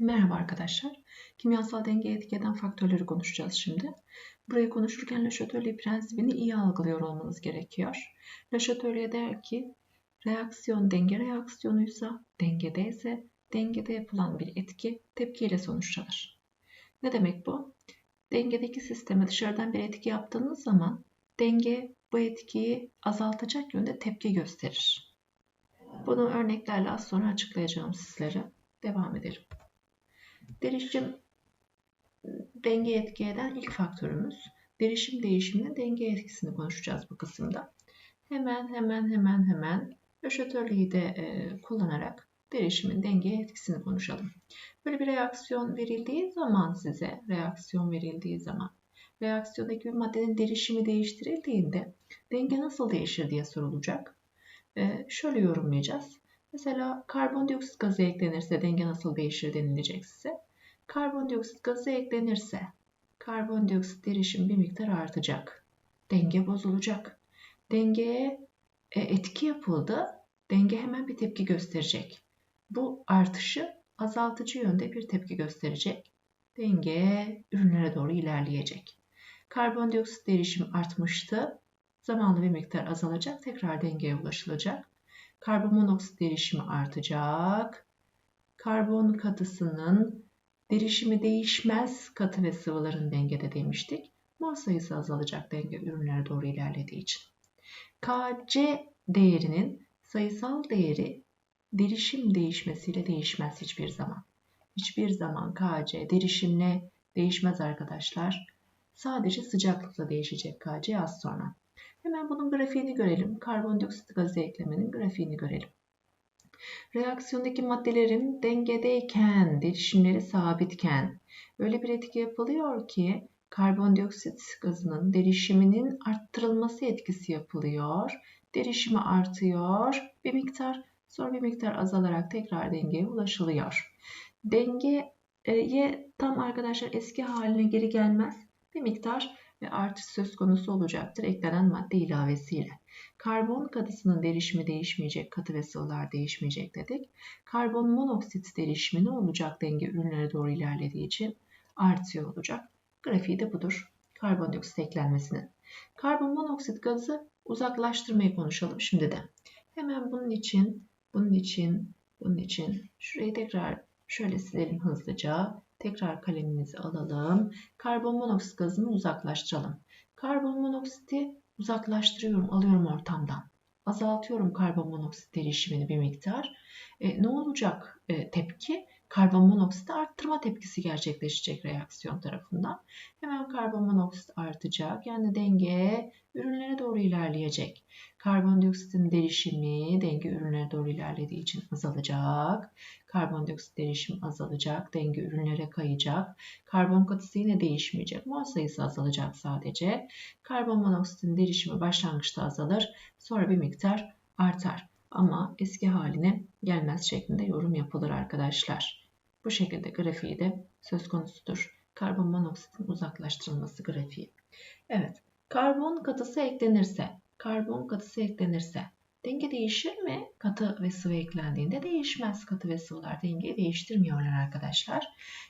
Merhaba arkadaşlar. Kimyasal dengeye etki eden faktörleri konuşacağız şimdi. Burayı konuşurken Le Chatelier prensibini iyi algılıyor olmanız gerekiyor. Le Chatelier der ki reaksiyon denge reaksiyonuysa, dengede ise dengede yapılan bir etki tepkiyle sonuçlanır. Ne demek bu? Dengedeki sisteme dışarıdan bir etki yaptığınız zaman denge bu etkiyi azaltacak yönde tepki gösterir. Bunu örneklerle az sonra açıklayacağım sizlere. Devam edelim. Derişim denge etki eden ilk faktörümüz. Derişim değişiminin denge etkisini konuşacağız bu kısımda. Hemen hemen hemen hemen Löşatörlüğü de e, kullanarak derişimin denge etkisini konuşalım. Böyle bir reaksiyon verildiği zaman size, reaksiyon verildiği zaman, reaksiyondaki bir maddenin derişimi değiştirildiğinde denge nasıl değişir diye sorulacak. E, şöyle yorumlayacağız. Mesela karbondioksit gazı eklenirse denge nasıl değişir denilecek size. Karbondioksit gazı eklenirse karbondioksit derişim bir miktar artacak. Denge bozulacak. Dengeye e, etki yapıldı. Denge hemen bir tepki gösterecek. Bu artışı azaltıcı yönde bir tepki gösterecek. Denge ürünlere doğru ilerleyecek. Karbondioksit derişim artmıştı. Zamanla bir miktar azalacak. Tekrar dengeye ulaşılacak. Karbon monoksit derişimi artacak. Karbon katısının derişimi değişmez katı ve sıvıların dengede demiştik. Mol sayısı azalacak denge ürünlere doğru ilerlediği için. Kc değerinin sayısal değeri derişim değişmesiyle değişmez hiçbir zaman. Hiçbir zaman Kc derişimle değişmez arkadaşlar. Sadece sıcaklıkla değişecek Kc az sonra. Hemen bunun grafiğini görelim. Karbondioksit gazı eklemenin grafiğini görelim. Reaksiyondaki maddelerin dengedeyken, derişimleri sabitken öyle bir etki yapılıyor ki karbondioksit gazının derişiminin arttırılması etkisi yapılıyor. Derişimi artıyor bir miktar sonra bir miktar azalarak tekrar dengeye ulaşılıyor. Dengeye tam arkadaşlar eski haline geri gelmez. Bir miktar ve artış söz konusu olacaktır eklenen madde ilavesiyle. Karbon katısının derişimi değişmeyecek, katı ve sıvılar değişmeyecek dedik. Karbon monoksit derişimi ne olacak denge ürünlere doğru ilerlediği için artıyor olacak. Grafiği de budur. Karbondioksit eklenmesinin. Karbon monoksit gazı uzaklaştırmayı konuşalım şimdi de. Hemen bunun için, bunun için, bunun için şurayı tekrar şöyle silelim hızlıca. Tekrar kalemimizi alalım. Karbon monoksit gazını uzaklaştıralım. Karbon monoksiti uzaklaştırıyorum, alıyorum ortamdan. Azaltıyorum karbon monoksit derişimini bir miktar. E, ne olacak e, tepki? Karbon monoksit arttırma tepkisi gerçekleşecek reaksiyon tarafından. Hemen karbon artacak. Yani denge ürünlere doğru ilerleyecek. Karbondioksitin derişimi denge ürünlere doğru ilerlediği için azalacak. Karbondioksit derişim azalacak. Denge ürünlere kayacak. Karbon katısı yine değişmeyecek. Mol sayısı azalacak sadece. Karbon derişimi başlangıçta azalır. Sonra bir miktar artar. Ama eski haline gelmez şeklinde yorum yapılır arkadaşlar. Bu şekilde grafiği de söz konusudur. Karbon monoksitin uzaklaştırılması grafiği. Evet. Karbon katısı eklenirse, karbon katısı eklenirse denge değişir mi? Katı ve sıvı eklendiğinde değişmez. Katı ve sıvılar dengeyi değiştirmiyorlar arkadaşlar.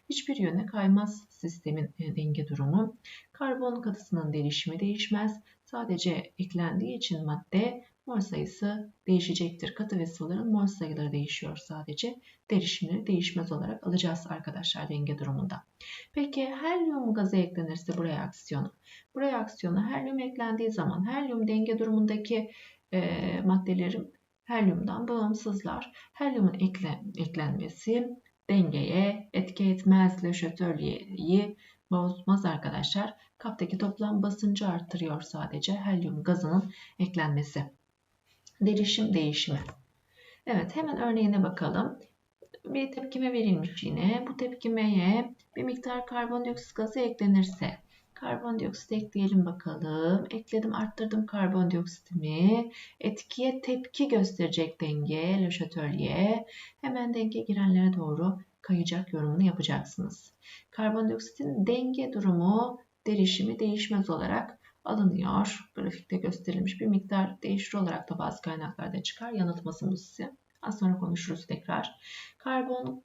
Hiçbir yöne kaymaz sistemin e, denge durumu. Karbon katısının değişimi değişmez. Sadece eklendiği için madde mol sayısı değişecektir. Katı ve sıvıların mol sayıları değişiyor sadece. Derişimleri değişmez olarak alacağız arkadaşlar denge durumunda. Peki helyum gazı eklenirse bu reaksiyona. Bu reaksiyona helyum eklendiği zaman helyum denge durumundaki e, maddelerin helyumdan bağımsızlar. Helyumun ekle, eklenmesi dengeye etki etmez. Le Chatelier bozmaz arkadaşlar. Kaptaki toplam basıncı arttırıyor sadece helyum gazının eklenmesi derişim değişimi. Evet hemen örneğine bakalım. Bir tepkime verilmiş yine. Bu tepkimeye bir miktar karbondioksit gazı eklenirse karbondioksit ekleyelim bakalım. Ekledim arttırdım karbondioksitimi. Etkiye tepki gösterecek denge Le. Hemen denge girenlere doğru kayacak yorumunu yapacaksınız. Karbondioksitin denge durumu derişimi değişmez olarak alınıyor. Grafikte gösterilmiş bir miktar değişir olarak da bazı kaynaklarda çıkar. Yanıltmasın bu size. Az sonra konuşuruz tekrar. Karbon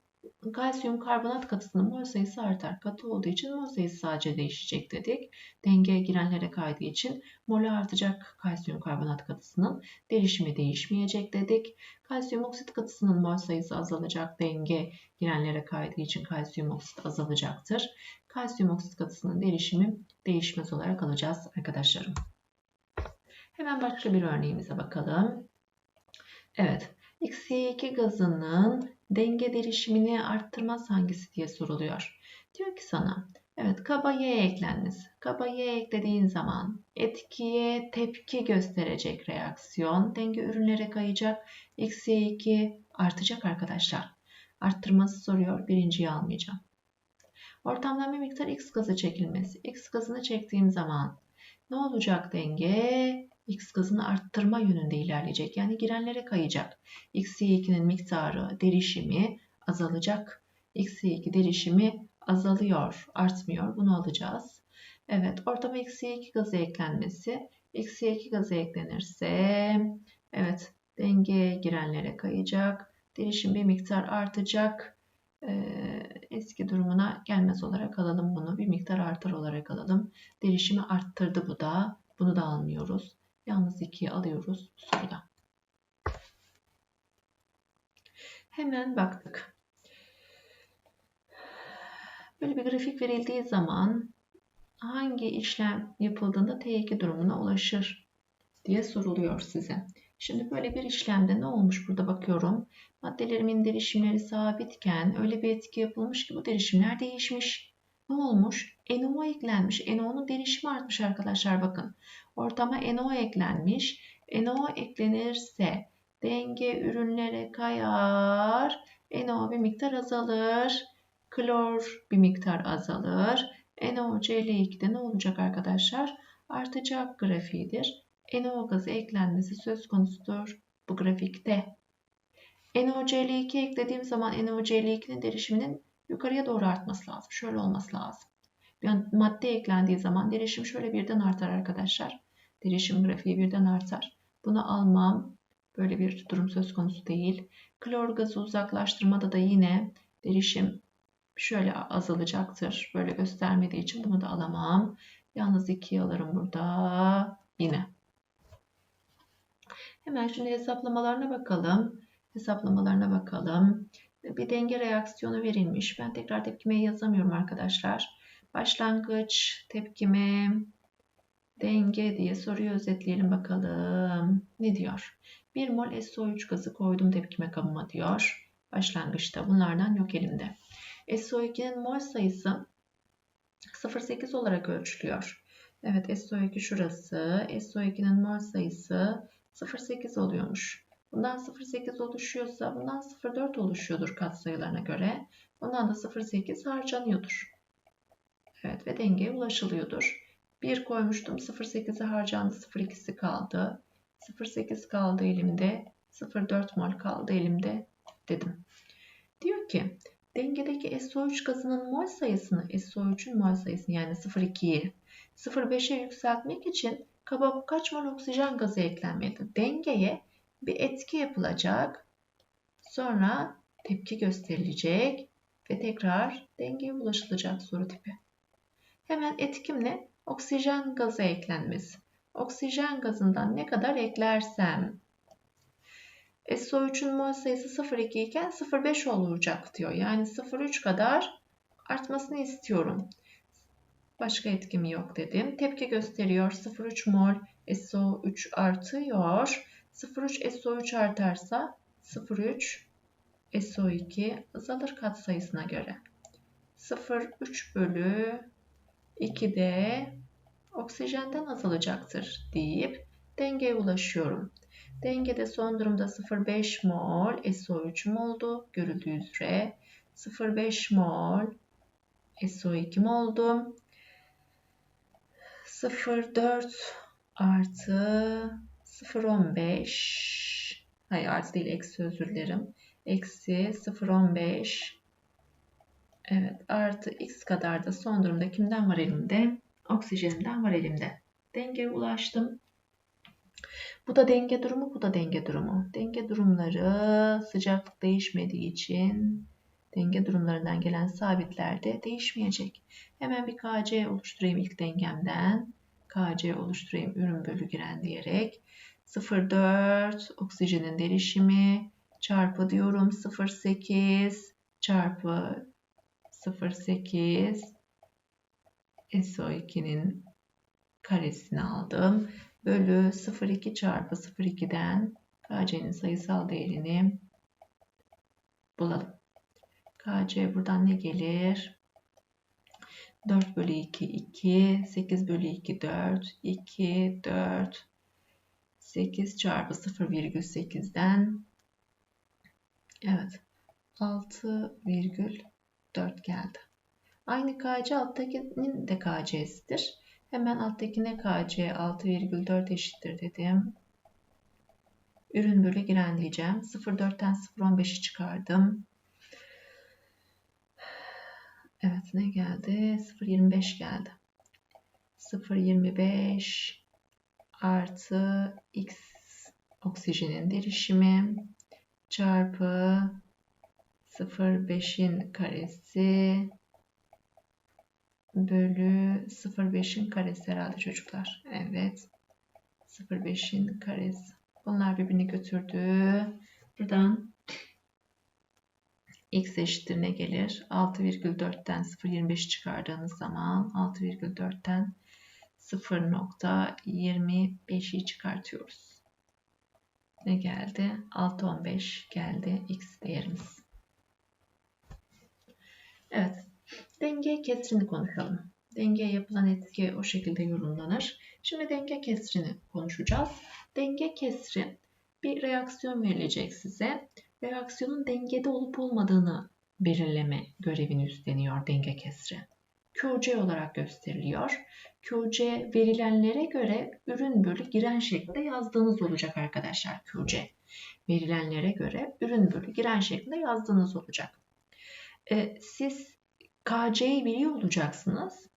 kalsiyum karbonat katısının mol sayısı artar. Katı olduğu için mol sayısı sadece değişecek dedik. Dengeye girenlere kaydığı için molü artacak kalsiyum karbonat katısının derişimi değişmeyecek dedik. Kalsiyum oksit katısının mol sayısı azalacak. Denge girenlere kaydığı için kalsiyum oksit azalacaktır. Kalsiyum oksit katısının derişimi değişmez olarak alacağız arkadaşlarım. Hemen başka bir örneğimize bakalım. Evet, XY2 gazının denge derişimini arttırmaz hangisi diye soruluyor. Diyor ki sana, evet kaba Y eklenmesi. Kaba Y eklediğin zaman etkiye tepki gösterecek reaksiyon denge ürünlere kayacak. XY2 artacak arkadaşlar. Arttırması soruyor. Birinciyi almayacağım. Ortamdan bir miktar X gazı çekilmesi. X gazını çektiğim zaman ne olacak denge? X gazını arttırma yönünde ilerleyecek. Yani girenlere kayacak. X2'nin miktarı, derişimi azalacak. X2 derişimi azalıyor, artmıyor. Bunu alacağız. Evet, ortama X2 gazı eklenmesi. X2 gazı eklenirse, evet, dengeye girenlere kayacak. Derişim bir miktar artacak. Ee, eski durumuna gelmez olarak alalım bunu. Bir miktar artar olarak alalım. Derişimi arttırdı bu da. Bunu da almıyoruz. Yalnız 2'yi alıyoruz soruda. Hemen baktık. Böyle bir grafik verildiği zaman hangi işlem yapıldığında T2 durumuna ulaşır diye soruluyor size. Şimdi böyle bir işlemde ne olmuş burada bakıyorum. Maddelerimin derişimleri sabitken öyle bir etki yapılmış ki bu derişimler değişmiş. Ne olmuş? NO eklenmiş. NO'nun derişimi artmış arkadaşlar bakın. Ortama NO eklenmiş. NO eklenirse denge ürünlere kayar. NO bir miktar azalır. Klor bir miktar azalır. NOCl2'de ne olacak arkadaşlar? Artacak grafiğidir. NO gazı eklenmesi söz konusudur bu grafikte. NOCl2 eklediğim zaman NOCl2'nin derişiminin yukarıya doğru artması lazım. Şöyle olması lazım. Bir madde eklendiği zaman derişim şöyle birden artar arkadaşlar. Derişim grafiği birden artar. Bunu almam. Böyle bir durum söz konusu değil. Klor gazı uzaklaştırmada da yine derişim şöyle azalacaktır. Böyle göstermediği için bunu da alamam. Yalnız 2'yi alırım burada. Yine. Hemen şimdi hesaplamalarına bakalım. Hesaplamalarına bakalım. Bir denge reaksiyonu verilmiş. Ben tekrar tepkimeyi yazamıyorum arkadaşlar. Başlangıç, tepkime, denge diye soruyu özetleyelim bakalım. Ne diyor? 1 mol SO3 gazı koydum tepkime kabıma diyor. Başlangıçta bunlardan yok elimde. SO2'nin mol sayısı 0,8 olarak ölçülüyor. Evet SO2 şurası. SO2'nin mol sayısı 0,8 oluyormuş. Bundan 0,8 oluşuyorsa bundan 0,4 oluşuyordur katsayılarına göre. Bundan da 0,8 harcanıyordur. Evet ve dengeye ulaşılıyordur. 1 koymuştum 0,8'e harcandı 0,2'si kaldı. 0,8 kaldı elimde. 0,4 mol kaldı elimde dedim. Diyor ki dengedeki SO3 gazının mol sayısını SO3'ün mol sayısını yani 0,2'yi 0,5'e yükseltmek için kaba kaç mol oksijen gazı eklenmelidir? Dengeye bir etki yapılacak. Sonra tepki gösterilecek ve tekrar dengeye ulaşılacak soru tipi. Hemen etkim ne? Oksijen gazı eklenmesi. Oksijen gazından ne kadar eklersem SO3'ün mol sayısı 0,2 iken 0,5 olacak diyor. Yani 0,3 kadar artmasını istiyorum. Başka etkim yok dedim. Tepki gösteriyor. 0,3 mol SO3 artıyor. 0,3 SO3 artarsa 0,3 SO2 azalır katsayısına göre. 0,3 bölü 2 de oksijenden azalacaktır deyip dengeye ulaşıyorum. Dengede son durumda 0,5 mol SO3'üm oldu. Görüldüğü üzere 0,5 mol SO2'm oldu. 0,4 artı 0,15 hayır artı değil eksi özür dilerim. Eksi 0,15 evet artı x kadar da son durumda kimden var elimde? Oksijenimden var elimde. Dengeye ulaştım. Bu da denge durumu, bu da denge durumu. Denge durumları sıcaklık değişmediği için denge durumlarından gelen sabitler de değişmeyecek. Hemen bir KC oluşturayım ilk dengemden. KC oluşturayım ürün bölü giren diyerek. 0,4 oksijenin derişimi çarpı diyorum 0,8 çarpı 0,8 SO2'nin karesini aldım. Bölü 0,2 çarpı 0,2'den KC'nin sayısal değerini bulalım. KC buradan ne gelir? 4 bölü 2 2 8 bölü 2 4 2 4 8 çarpı 0,8'den evet 6,4 geldi. Aynı KC alttakinin de KC'sidir. Hemen alttakine KC 6,4 eşittir dedim. Ürün bölü giren diyeceğim. 0,4'ten 0,15'i çıkardım. Evet ne geldi? 0.25 geldi. 0.25 artı x oksijenin derişimi çarpı 0.5'in karesi bölü 0.5'in karesi herhalde çocuklar. Evet. 0.5'in karesi. Bunlar birbirini götürdü. Buradan x eşittir ne gelir? 6,4'ten 0,25 çıkardığınız zaman 6,4'ten 0.25'i çıkartıyoruz. Ne geldi? 6,15 geldi x değerimiz. Evet. Denge kesrini konuşalım. Dengeye yapılan etki o şekilde yorumlanır. Şimdi denge kesrini konuşacağız. Denge kesri bir reaksiyon verilecek size reaksiyonun dengede olup olmadığını belirleme görevini üstleniyor denge kesri. QC olarak gösteriliyor. QC verilenlere göre ürün bölü giren şeklinde yazdığınız olacak arkadaşlar QC. Verilenlere göre ürün bölü giren şeklinde yazdığınız olacak. Ee, siz KC'yi biliyor olacaksınız.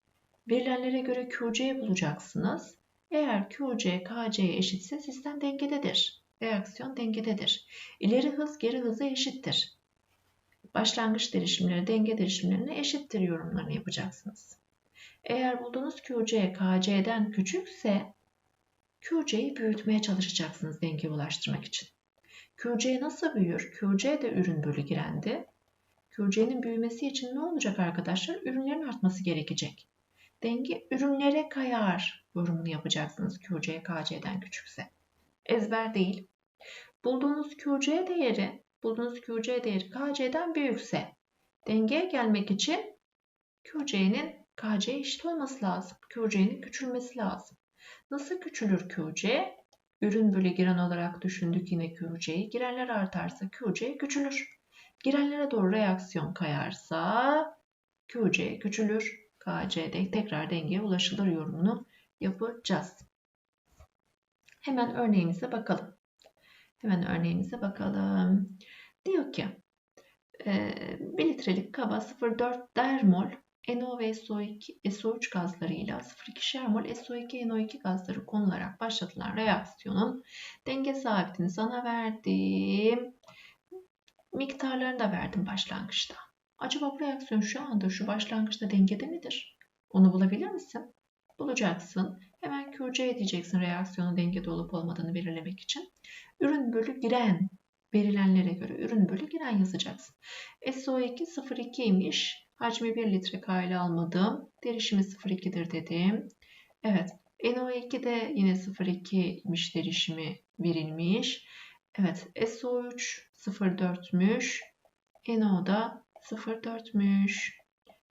Verilenlere göre QC'yi bulacaksınız. Eğer QC KC'ye eşitse sistem dengededir reaksiyon dengededir. İleri hız geri hıza eşittir. Başlangıç derişimleri denge derişimlerine eşittir yorumlarını yapacaksınız. Eğer bulduğunuz QC KC'den küçükse QC'yi büyütmeye çalışacaksınız dengeye ulaştırmak için. QC nasıl büyür? QC de ürün bölü girendi. QC'nin büyümesi için ne olacak arkadaşlar? Ürünlerin artması gerekecek. Denge ürünlere kayar yorumunu yapacaksınız QC KC'den küçükse ezber değil. Bulduğunuz QC değeri, bulduğunuz QC değeri KC'den büyükse dengeye gelmek için QC'nin KC eşit olması lazım. QC'nin küçülmesi lazım. Nasıl küçülür QC? Ürün bölü giren olarak düşündük yine QC'yi. Girenler artarsa QC küçülür. Girenlere doğru reaksiyon kayarsa QC küçülür. KC'de tekrar dengeye ulaşılır yorumunu yapacağız. Hemen örneğimize bakalım. Hemen örneğimize bakalım. Diyor ki 1 e, litrelik kaba 0,4 dermol NO ve SO2, SO3 gazlarıyla 0,2 mol SO2 NO2 gazları konularak başlatılan reaksiyonun denge sabitini sana verdim. Miktarlarını da verdim başlangıçta. Acaba bu reaksiyon şu anda şu başlangıçta dengede midir? Onu bulabilir misin? Bulacaksın. Hemen QC diyeceksin reaksiyonun dengede olup olmadığını belirlemek için. Ürün bölü giren verilenlere göre ürün bölü giren yazacaksın. SO2 0,2 imiş. Hacmi 1 litre kayla almadım. Derişimi 0,2'dir dedim. Evet. NO2 de yine 0,2 imiş derişimi verilmiş. Evet. SO3 0,4'müş. NO da 0,4'müş.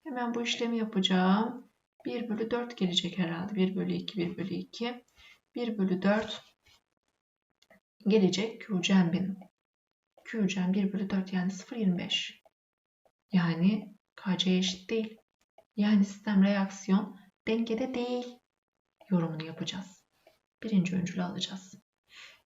Hemen bu işlemi yapacağım. 1 bölü 4 gelecek herhalde. 1 bölü 2, 1 bölü 2. 1 bölü 4 gelecek Qcem benim. Qcem 1 bölü 4 yani 0,25. Yani KC eşit değil. Yani sistem reaksiyon dengede değil yorumunu yapacağız. Birinci öncülü alacağız.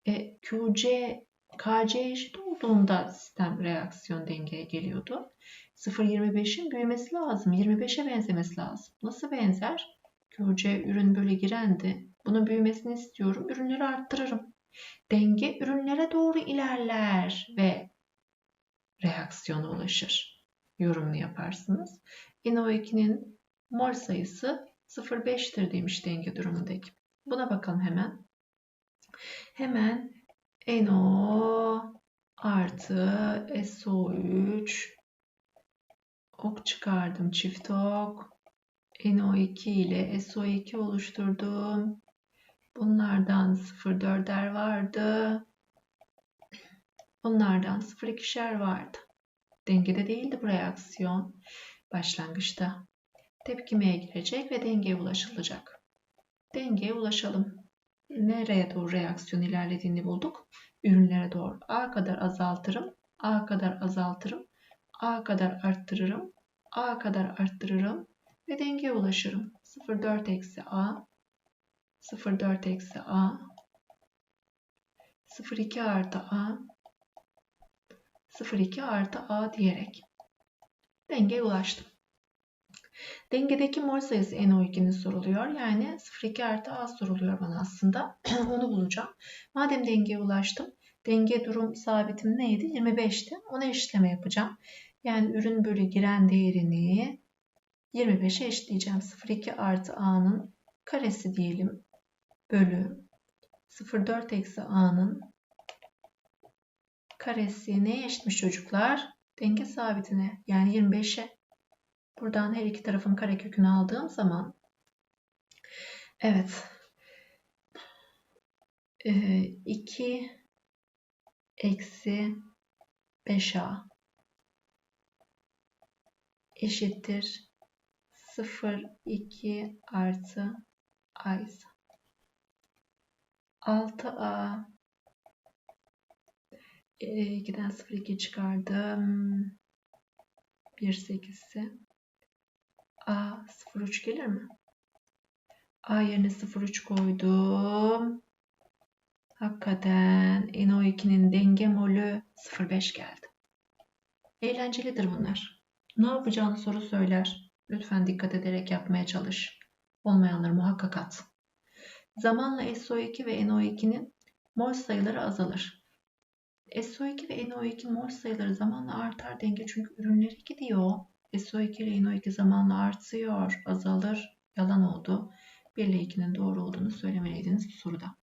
E, QC KC eşit olduğunda sistem reaksiyon dengeye geliyordu. 0.25'in büyümesi lazım. 25'e benzemesi lazım. Nasıl benzer? QC ürün böyle girendi. Bunun büyümesini istiyorum. Ürünleri arttırırım. Denge ürünlere doğru ilerler ve reaksiyona ulaşır. yorumunu yaparsınız. NO2'nin mol sayısı 0,5'tir demiş denge durumundaki. Buna bakalım hemen. Hemen NO artı SO3 ok çıkardım çift ok. NO2 ile SO2 oluşturdum. Bunlardan 0,4'er vardı. Bunlardan 0,2'şer vardı. Dengede değildi bu reaksiyon. Başlangıçta tepkimeye girecek ve dengeye ulaşılacak. Dengeye ulaşalım. Nereye doğru reaksiyon ilerlediğini bulduk. Ürünlere doğru. A kadar azaltırım. A kadar azaltırım. A kadar arttırırım. A kadar arttırırım. Ve dengeye ulaşırım. 0,4 eksi A 0,4 eksi A 0,2 artı A 0,2 artı A diyerek dengeye ulaştım. Dengedeki mol sayısı NO2'nin soruluyor. Yani 0,2 artı A soruluyor bana aslında. Onu bulacağım. Madem dengeye ulaştım. Denge durum sabitim neydi? 25'ti. Ona eşitleme yapacağım. Yani ürün bölü giren değerini 25'e eşitleyeceğim. 0,2 artı A'nın karesi diyelim. Bölü 0,4 eksi A'nın karesi neye eşitmiş çocuklar? Denge sabitine yani 25'e. Buradan her iki tarafın karekökünü aldığım zaman evet 2 ee, eksi 5a eşittir 0 2 artı a ise 6a 2'den 0 2 çıkardım 1 8'si A 03 gelir mi? A yerine 03 koydum. Hakikaten NO2'nin denge molü 05 geldi. Eğlencelidir bunlar. Ne yapacağını soru söyler. Lütfen dikkat ederek yapmaya çalış. Olmayanları muhakkak at. Zamanla SO2 ve NO2'nin mol sayıları azalır. SO2 ve NO2 mol sayıları zamanla artar denge çünkü ürünleri gidiyor. SO2 ile NO2 zamanla artıyor, azalır. Yalan oldu. 1 ile 2'nin doğru olduğunu söylemeliydiniz bu soruda.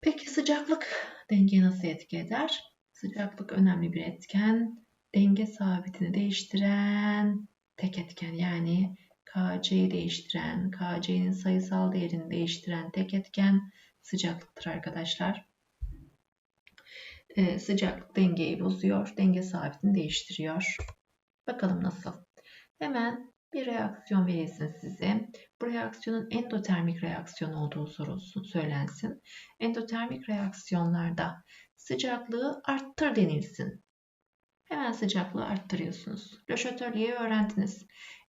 Peki sıcaklık dengeyi nasıl etki eder? Sıcaklık önemli bir etken. Denge sabitini değiştiren tek etken yani KC'yi değiştiren, KC'nin sayısal değerini değiştiren tek etken sıcaklıktır arkadaşlar. Ee, sıcaklık dengeyi bozuyor, denge sabitini değiştiriyor. Bakalım nasıl. Hemen bir reaksiyon verilsin size. Bu reaksiyonun endotermik reaksiyon olduğu sorulsun, söylensin. Endotermik reaksiyonlarda sıcaklığı arttır denilsin. Hemen sıcaklığı arttırıyorsunuz. Löşatölyeyi öğrendiniz.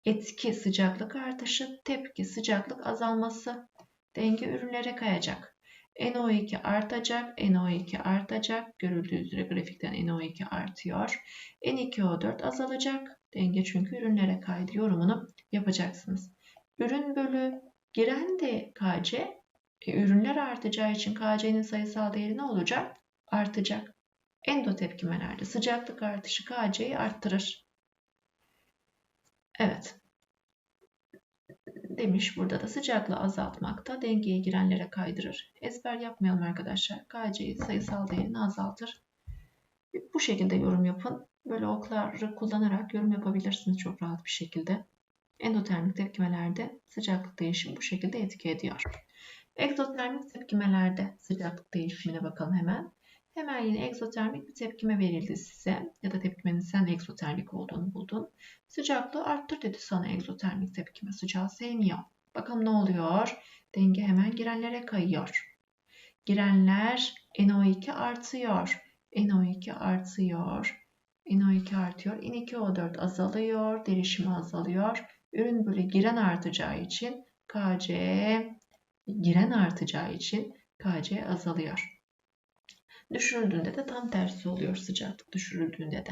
Etki sıcaklık artışı, tepki sıcaklık azalması. Denge ürünlere kayacak. NO2 artacak, NO2 artacak. Görüldüğü üzere grafikten NO2 artıyor. N2O4 azalacak. Denge çünkü ürünlere kaydı yorumunu yapacaksınız. Ürün bölü giren de KC. E, ürünler artacağı için KC'nin sayısal değeri ne olacak? Artacak. Endo tepkimelerde sıcaklık artışı KC'yi arttırır. Evet demiş burada da sıcaklığı azaltmakta dengeye girenlere kaydırır. Ezber yapmayalım arkadaşlar. KC'yi sayısal değerini azaltır. Bu şekilde yorum yapın. Böyle okları kullanarak yorum yapabilirsiniz çok rahat bir şekilde. Endotermik tepkimelerde sıcaklık değişimi bu şekilde etki ediyor. Egzotermik tepkimelerde sıcaklık değişimine bakalım hemen. Hemen yine egzotermik bir tepkime verildi size ya da tepkimenin sen egzotermik olduğunu buldun. Sıcaklığı arttır dedi sana egzotermik tepkime. Sıcağı sevmiyor. Bakalım ne oluyor? Denge hemen girenlere kayıyor. Girenler NO2 artıyor. NO2 artıyor. NO2 artıyor. N2O4 azalıyor. Derişimi azalıyor. Ürün böyle giren artacağı için KC giren artacağı için KC azalıyor. Düşürüldüğünde de tam tersi oluyor sıcaklık düşürüldüğünde de.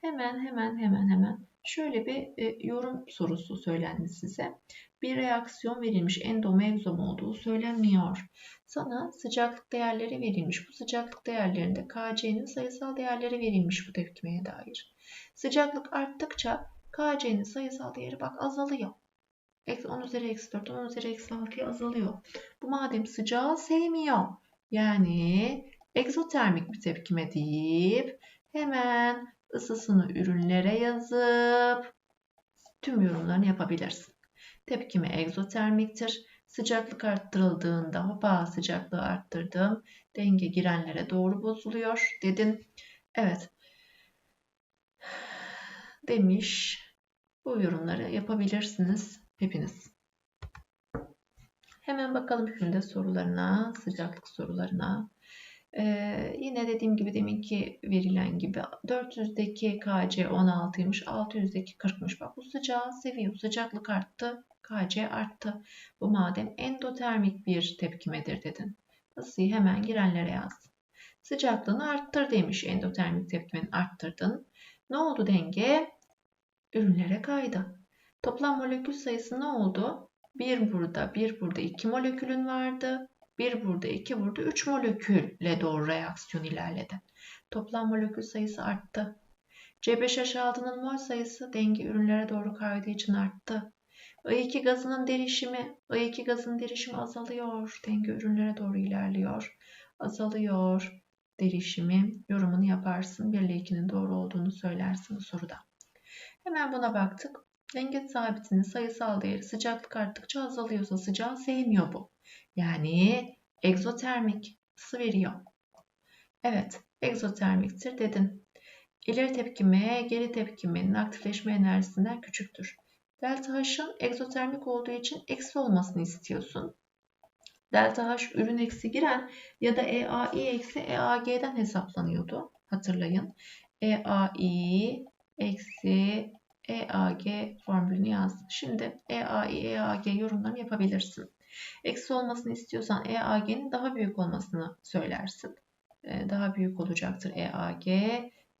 Hemen hemen hemen hemen Şöyle bir e, yorum sorusu söylendi size. Bir reaksiyon verilmiş endomom egzom olduğu söylenmiyor. Sana sıcaklık değerleri verilmiş. Bu sıcaklık değerlerinde KC'nin sayısal değerleri verilmiş bu tepkimeye dair. Sıcaklık arttıkça KC'nin sayısal değeri bak azalıyor. Eksi 10 üzeri eksi 4, 10 üzeri eksi 6'ya azalıyor. Bu madem sıcağı sevmiyor. Yani egzotermik bir tepkime deyip hemen ısısını ürünlere yazıp tüm yorumlarını yapabilirsin. Tepkime egzotermiktir. Sıcaklık arttırıldığında hopa sıcaklığı arttırdım. Denge girenlere doğru bozuluyor dedin. Evet. Demiş. Bu yorumları yapabilirsiniz hepiniz. Hemen bakalım şimdi sorularına, sıcaklık sorularına. Ee, yine dediğim gibi deminki verilen gibi 400'deki KC 16'ymış, 600'deki 40'mış. Bak bu sıcağı seviyor. Sıcaklık arttı, KC arttı. Bu madem endotermik bir tepkimedir dedin. Isıyı hemen girenlere yaz. Sıcaklığını arttır demiş endotermik tepkimenin arttırdın. Ne oldu denge? Ürünlere kaydı. Toplam molekül sayısı ne oldu? Bir burada, bir burada iki molekülün vardı. Bir burada, iki burada, üç molekülle doğru reaksiyon ilerledi. Toplam molekül sayısı arttı. C5H6'nın mol sayısı denge ürünlere doğru kaydığı için arttı. I2 gazının derişimi, I2 gazının derişimi azalıyor. Denge ürünlere doğru ilerliyor. Azalıyor derişimi. Yorumunu yaparsın. 1 ile 2'nin doğru olduğunu söylersin soruda. Hemen buna baktık. Denge sabitinin sayısal değeri sıcaklık arttıkça azalıyorsa sıcağı sevmiyor bu. Yani egzotermik ısı veriyor. Evet, egzotermiktir dedin. İleri tepkime, geri tepkimenin aktifleşme enerjisinden küçüktür. Delta H'ın egzotermik olduğu için eksi olmasını istiyorsun. Delta H ürün eksi giren ya da EAI eksi EAG'den hesaplanıyordu. Hatırlayın. EAI eksi EAG formülünü yazdım. Şimdi EAI, EAG yorumlarını yapabilirsin. Eksi olmasını istiyorsan EAG'nin daha büyük olmasını söylersin. Ee, daha büyük olacaktır EAG.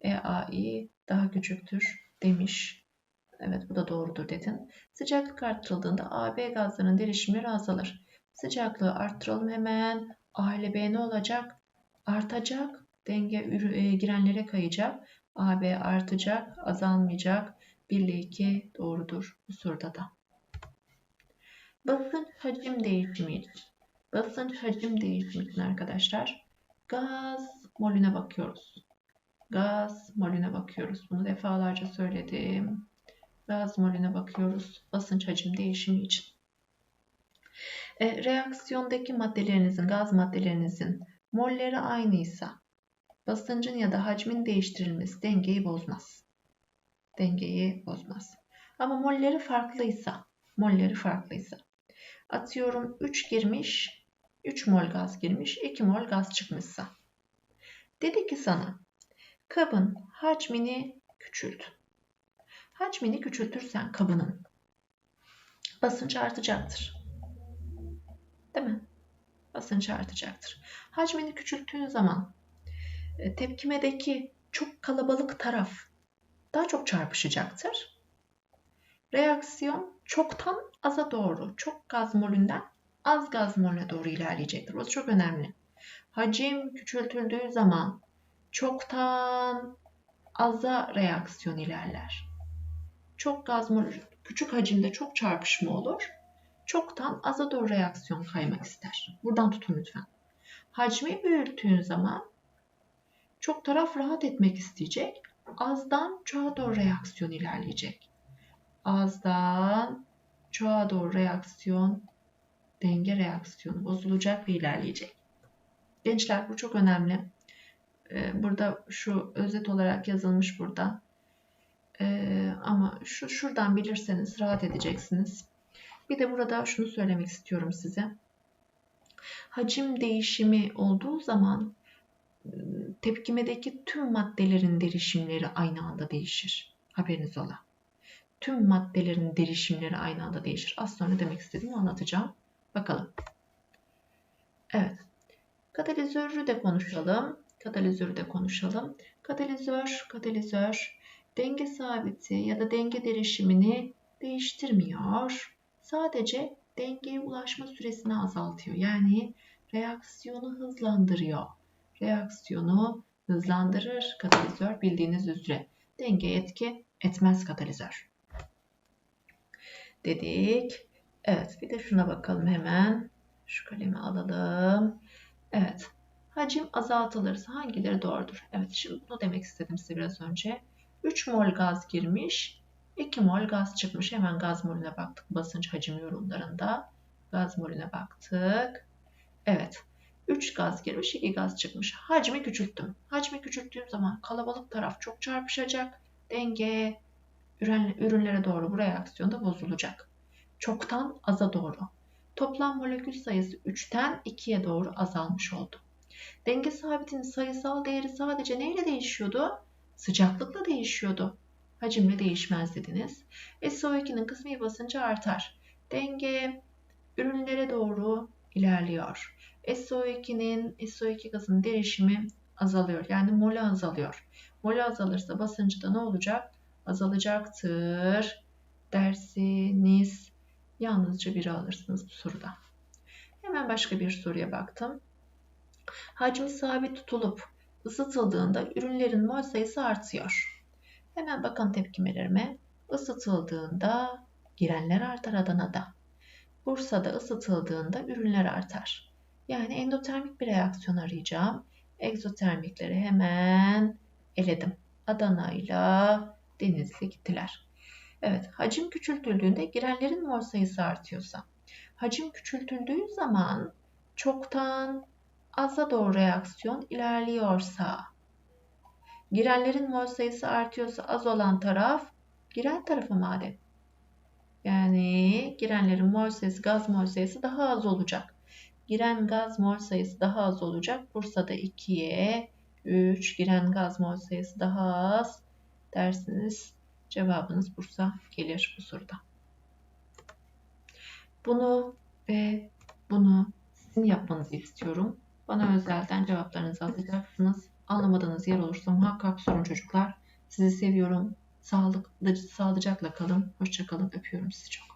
EAI daha küçüktür demiş. Evet bu da doğrudur dedin. Sıcaklık arttırıldığında AB gazlarının derişimleri azalır. Sıcaklığı arttıralım hemen. A ile B ne olacak? Artacak. Denge e, girenlere kayacak. AB artacak, azalmayacak. 1 ile 2 doğrudur bu soruda da. Basınç hacim değişimi için. Basınç hacim değişimi için arkadaşlar gaz molüne bakıyoruz. Gaz molüne bakıyoruz. Bunu defalarca söyledim. Gaz molüne bakıyoruz. Basınç hacim değişimi için. E, reaksiyondaki maddelerinizin, gaz maddelerinizin molleri aynıysa basıncın ya da hacmin değiştirilmesi dengeyi bozmaz. Dengeyi bozmaz. Ama molleri farklıysa, molleri farklıysa atıyorum 3 girmiş, 3 mol gaz girmiş, 2 mol gaz çıkmışsa. Dedi ki sana kabın hacmini küçült. Hacmini küçültürsen kabının basınç artacaktır. Değil mi? Basınç artacaktır. Hacmini küçülttüğün zaman e, tepkimedeki çok kalabalık taraf daha çok çarpışacaktır. Reaksiyon çoktan aza doğru, çok gaz molünden az gaz molüne doğru ilerleyecektir. Burası çok önemli. Hacim küçültüldüğü zaman çoktan aza reaksiyon ilerler. Çok gaz molü, küçük hacimde çok çarpışma olur. Çoktan aza doğru reaksiyon kaymak ister. Buradan tutun lütfen. Hacmi büyüttüğün zaman çok taraf rahat etmek isteyecek. Azdan çoğa doğru reaksiyon ilerleyecek. Azdan çoğa doğru reaksiyon, denge reaksiyonu bozulacak ve ilerleyecek. Gençler bu çok önemli. Ee, burada şu özet olarak yazılmış burada. Ee, ama şu şuradan bilirseniz rahat edeceksiniz. Bir de burada şunu söylemek istiyorum size. Hacim değişimi olduğu zaman tepkimedeki tüm maddelerin derişimleri aynı anda değişir. Haberiniz ola. Tüm maddelerin derişimleri aynı anda değişir. Az sonra demek istediğimi anlatacağım. Bakalım. Evet. Katalizörü de konuşalım. Katalizörü de konuşalım. Katalizör, katalizör denge sabiti ya da denge derişimini değiştirmiyor. Sadece dengeye ulaşma süresini azaltıyor. Yani reaksiyonu hızlandırıyor. Reaksiyonu hızlandırır katalizör bildiğiniz üzere. Dengeye etki etmez katalizör. Dedik. Evet bir de şuna bakalım hemen. Şu kalemi alalım. Evet. Hacim azaltılırsa hangileri doğrudur? Evet şimdi bunu demek istedim size biraz önce. 3 mol gaz girmiş. 2 mol gaz çıkmış. Hemen gaz molüne baktık basınç hacim yorumlarında. Gaz molüne baktık. Evet. 3 gaz girmiş, 2 gaz çıkmış. Hacmi küçülttüm. Hacmi küçülttüğüm zaman kalabalık taraf çok çarpışacak. Denge ürünlere doğru bu reaksiyonda bozulacak. Çoktan aza doğru. Toplam molekül sayısı 3'ten 2'ye doğru azalmış oldu. Denge sabitinin sayısal değeri sadece neyle değişiyordu? Sıcaklıkla değişiyordu. Hacimle değişmez dediniz. SO2'nin kısmi basıncı artar. Denge ürünlere doğru ilerliyor. SO2'nin SO2 gazının derişimi azalıyor. Yani molü azalıyor. Molü azalırsa basıncı da ne olacak? Azalacaktır dersiniz. Yalnızca biri alırsınız bu soruda. Hemen başka bir soruya baktım. Hacmi sabit tutulup ısıtıldığında ürünlerin mol sayısı artıyor. Hemen bakın tepkimelerime. Isıtıldığında girenler artar Adana'da. Bursa'da ısıtıldığında ürünler artar. Yani endotermik bir reaksiyon arayacağım. Egzotermikleri hemen eledim. Adana ile Denizli gittiler. Evet, hacim küçültüldüğünde girenlerin mol sayısı artıyorsa, hacim küçültüldüğü zaman çoktan aza doğru reaksiyon ilerliyorsa, girenlerin mol sayısı artıyorsa az olan taraf giren tarafı madem. Yani girenlerin mol sayısı, gaz mol sayısı daha az olacak. Giren gaz mol sayısı daha az olacak. Bursa'da 2'ye 3 giren gaz mol sayısı daha az dersiniz. Cevabınız Bursa gelir bu soruda. Bunu ve bunu sizin yapmanızı istiyorum. Bana özelden cevaplarınızı alacaksınız. Anlamadığınız yer olursa muhakkak sorun çocuklar. Sizi seviyorum. Sağlıklı, sağlıcakla kalın. Hoşçakalın. Öpüyorum sizi çok.